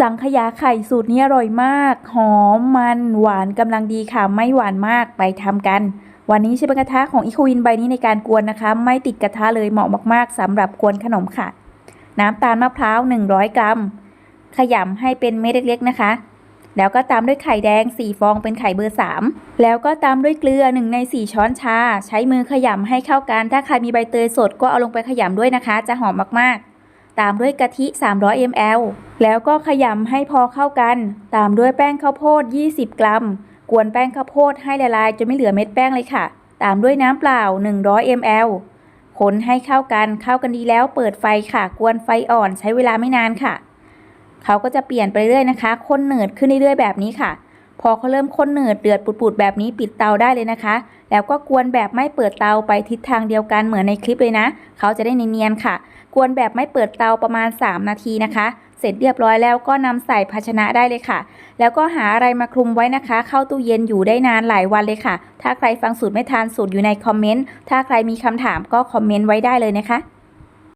สังขยาไข่สูตรนี้อร่อยมาก หอมมันหวานกำลังดีค่ะ ไม่หวานมากไปทำกัน วันนี้ใช้เป็นกระทะของอีโควินใบนี้ในการกวนนะคะ ไม่ติดกระทะเลยเหมาะมากๆสำหรับกวนขนมค่ะ น้ำตาลมะพร้าว 100 กรัม ขยำให้เป็นเม็ดเล็กๆนะคะ แล้วก็ตามด้วยไข่แดง 4 ฟองเป็นไข่เบอร์ 3 แล้วก็ตามด้วยเกลือ 1 ใน 4 ช้อนชา ใช้มือขยำให้เข้ากัน ถ้าใครมีใบเตยสดก็เอาลงไปขยำด้วยนะคะ จะหอมมากๆ ตามด้วยกะทิ 300 ml แล้วก็ขยำให้พอเข้ากัน ตามด้วยแป้งข้าวโพด 20 กรัม กวนแป้งข้าวโพดให้ละลายจนไม่เหลือเม็ดแป้งเลยค่ะ ตามด้วยน้ำเปล่า 100 ml คนให้เข้ากันเข้ากันดีแล้วเปิดไฟค่ะ กวนไฟอ่อนใช้เวลาไม่นานค่ะ เขาก็จะเปลี่ยนไปเรื่อยนะคะข้นหนืดขึ้นเรื่อยๆแบบนี้ค่ะ อเขาเริ่มข้นหนืดเดือดปุดๆแบบนี้ปิดเตาได้เลยนะคะ แล้วก็กวนแบบไม่เปิดเตาไปทิศทางเดียวกันเหมือนในคลิปเลยนะ เขาจะได้เนียนๆค่ะ กวนแบบไม่เปิดเตาประมาณ 3 นาทีนะคะ เสร็จเรียบร้อยแล้วก็นำใส่ภาชนะได้เลยค่ะ แล้วก็หาอะไรมาคลุมไว้นะคะ เข้าตู้เย็นอยู่ได้นานหลายวันเลยค่ะ ถ้าใครฟังสูตรไม่ทานสูตรอยู่ในคอมเมนต์ถ้าใครมีคำถามก็คอมเมนต์ไว้ได้เลยนะคะ